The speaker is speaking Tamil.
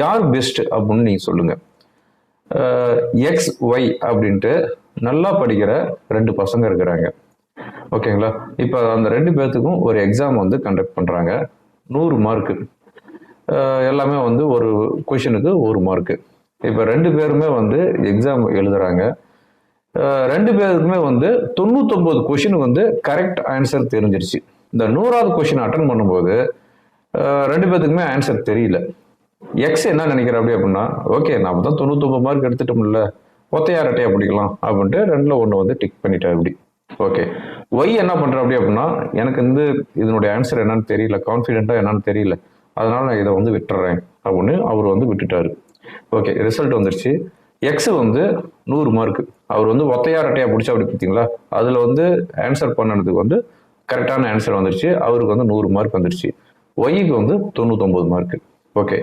யார் பெஸ்ட் அப்படின்னு நீங்கள் சொல்லுங்கள் எக்ஸ் ஒய் அப்படின்ட்டு நல்லா படிக்கிற ரெண்டு பசங்க இருக்கிறாங்க. ஓகேங்களா? இப்போ அந்த ரெண்டு பேர்த்துக்கும் ஒரு எக்ஸாம் வந்து கண்டக்ட் பண்ணுறாங்க நூறு மார்க்கு எல்லாமே வந்து ஒரு கொஷினுக்கு ஒரு மார்க்கு இப்போ ரெண்டு பேருமே வந்து எக்ஸாம் எழுதுறாங்க. ரெண்டு பேருக்குமே வந்து தொண்ணூத்தொம்பது கொஷின் வந்து கரெக்ட் ஆன்சர் தெரிஞ்சிருச்சு. இந்த நூறாவது கொஷின் அட்டன் பண்ணும்போது ரெண்டு பேர்த்துக்குமே ஆன்சர் தெரியல. எக்ஸ் என்ன நினைக்கிற அப்படி அப்படின்னா ஓகே நாம தான் தொண்ணூத்தொம்பது மார்க் எடுத்துட்டோம்ல ஒத்தையார் அட்டையா பிடிக்கலாம் அப்படின்ட்டு ரெண்டுல ஒன்று வந்து டிக் பண்ணிட்டார் அப்படி ஓகே ஒய் என்ன பண்ற அப்படி அப்படின்னா எனக்கு வந்து இதனுடைய ஆன்சர் என்னன்னு தெரியல கான்ஃபிடென்ட்டாக என்னன்னு தெரியல. அதனால நான் இதை வந்து விட்டுறேன் அப்படின்னு அவர் வந்து விட்டுட்டாரு. ஓகே ரிசல்ட் வந்துருச்சு. எக்ஸ் வந்து நூறு மார்க் அவர் வந்து ஒத்தையார் அட்டையா பிடிச்சா அப்படி பார்த்தீங்களா? அதில் வந்து ஆன்சர் பண்ணதுக்கு வந்து கரெக்டான ஆன்சர் வந்துருச்சு. அவருக்கு வந்து நூறு மார்க் வந்துருச்சு. ஒய்க்கு வந்து தொண்ணூத்தொம்பது மார்க் ஓகே